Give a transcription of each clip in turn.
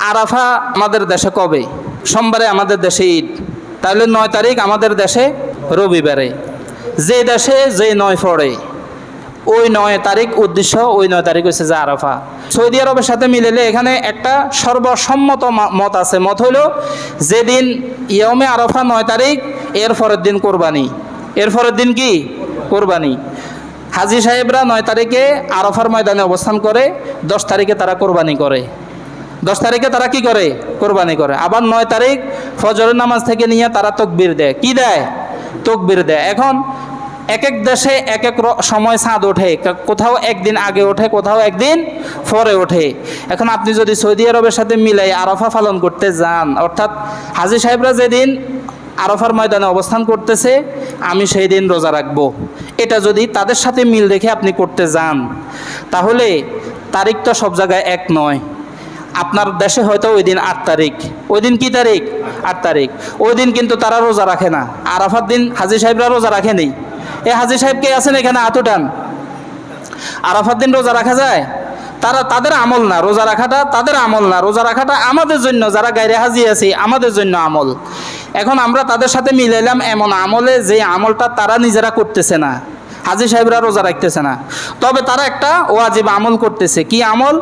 আরাফা আমাদের দেশে কবে? সোমবারে আমাদের দেশে ঈদ। তাহলে নয় তারিখ আমাদের দেশে রবিবারে। যে দেশে যে নয় পড়ে। ওই নয় তারিখ উদ্দেশ্য, ওই নয় তারিখ হচ্ছে যে আরাফা। সৌদি আরবের সাথে মিলেলে এখানে একটা সর্বসম্মত মত আছে। মত হলো যেদিন ইয়মে আরাফা নয় তারিখ, এর পরের দিন কোরবানি। এর পরের দিন কি? কোরবানি। হাজি সাহেবরা নয় তারিখে আরাফার ময়দানে অবস্থান করে, দশ তারিখে তারা কোরবানি করে। দশ তারিখে তারা কি করে? কোরবানি করে। আবার নয় তারিখ ফজরের নামাজ থেকে নিয়ে তারা তকবির দেয়। কি দেয়? তকবির দেয়। এখন এক এক দেশে এক এক সময় চাঁদ ওঠে। কোথাও একদিন আগে ওঠে, কোথাও একদিন পরে ওঠে। এখন আপনি যদি সৌদি আরবের সাথে মিলাই আরফা পালন করতে যান, অর্থাৎ হাজি সাহেবরা যেদিন আরফার ময়দানে অবস্থান করতেছে, আমি সেই দিন রোজা রাখব। এটা যদি তাদের সাথে মিল রেখে আপনি করতে যান, তাহলে তারিখ তো সব জায়গায় এক নয়। আপনার দেশে হয়তো ওই দিন আট তারিখ। ওই দিন কি তারিখ? আট তারিখ। ওই দিন কিন্তু তারা রোজা রাখে না। আরাফার দিন হাজি সাহেবরা রোজা রাখে নেই। এ হাজি সাহেব কে আছেন এখানে? আতুটান আরাফার দিন রোজা রাখা যায়? তারা তাদের আমল না। রোজা রাখাটা তাদের আমল না। রোজা রাখাটা আমাদের জন্য। যারা গাইরে হাজি আছি, আমাদের জন্য আমল। এখন আমরা তাদের সাথে মিলাইলাম এমন আমলে যে আমলটা তারা নিজেরা করতেছে না। হাজি সাহেবরা রোজা রাখতেছে না। তবে তারা একটা ওয়াজিব আমল করতেছে। কি আমল?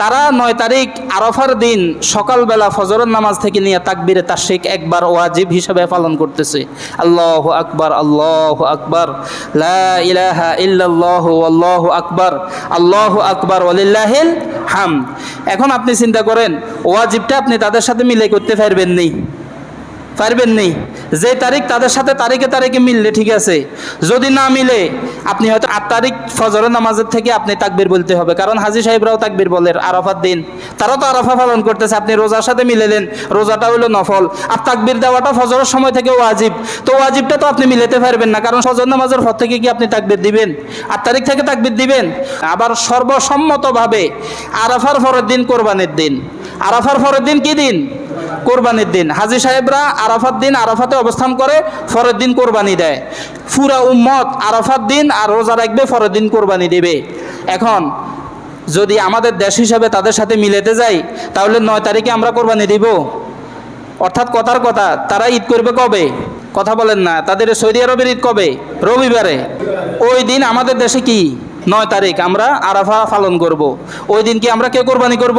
তারা নয় তারিখ আরফার দিন সকালবেলা ফজরের নামাজ থেকে নিয়ে তাকবিরে তাশরিক একবার ওয়াজিব হিসাবে পালন করতেছে। আল্লাহ আকবার আল্লাহ আকবার। ইলাহা আল্লাহু আকবার আল্লাহু আকবার হাম এখন আপনি চিন্তা করেন, ওয়াজিবটা আপনি তাদের সাথে মিলে করতে পারবেন নেই। পারবেন নেই। যে তারিখ তাদের সাথে তারিখে তারিখে মিললে ঠিক আছে। যদি না মিলে, আপনি হয়তো আট তারিখ ফজরের নামাজের থেকে আপনি তাকবির বলতে হবে। কারণ হাজি সাহেবরাও তাকবির বলেন আরাফার দিন। তারা তো আরাফা পালন করতেছে, আপনি রোজার সাথে মিলেলেন, রোজাটা হলো নফল। আর তাকবির দেওয়াটা ফজরের সময় থেকে ওয়াজিব। তো ওয়াজিবটা তো আপনি মিলাতে পারবেন না, কারণ ফজর নামাজের পর থেকে কি আপনি তাকবির দিবেন? আট তারিখ থেকে তাকবির দিবেন? আবার সর্বসম্মতভাবে আরাফার পরের দিন কোরবানির দিন। আরাফার পরের দিন কি দিন? কোরবানির দিন। হাজি সাহেবরা আরাফাত দিন আরাফাতে অবস্থান করে, পরের দিন কোরবানি দেয়। পুরা উম্মত আরাফাত দিন আর রোজা রাখবে, পরের দিন কোরবানি দেবে। এখন, যদি আমাদের দেশ হিসাবে তাদের সাথে মিলেতে যাই, তাহলে নয় তারিখে আমরা কোরবানি দিব। অর্থাৎ কথার কথা, তারা ঈদ করবে কবে? কথা বলেন না। তাদের সৌদি আরবের ঈদ কবে? রবিবারে। ওই দিন আমাদের দেশে কি? নয় তারিখ আমরা আরাফা পালন করব। ওই দিন কি আমরা কে কোরবানি করব।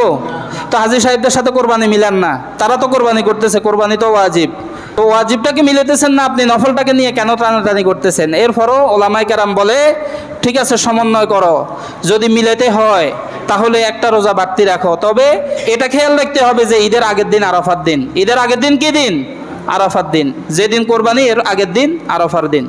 তো হাজির সাহেবদের সাথে কোরবানি মিলান না। তারা তো কোরবানি করতেছে, কোরবানি তো ওয়াজিব। তো ওয়াজিবটাকে মিলেতেছেন না আপনি? নফলটাকে নিয়ে কেন টানাটানি করতেছেন? এরপরও ওলামাই কারাম বলে, ঠিক আছে, সমন্বয় করো। যদি মিলেতে হয়, তাহলে একটা রোজা বাড়তি রাখো। তবে এটা খেয়াল রাখতে হবে যে ঈদের আগের দিন আরাফার দিন। ঈদের আগের দিন কি দিন? আরাফার দিন। যেদিন কোরবানি, এর আগের দিন আরাফার দিন।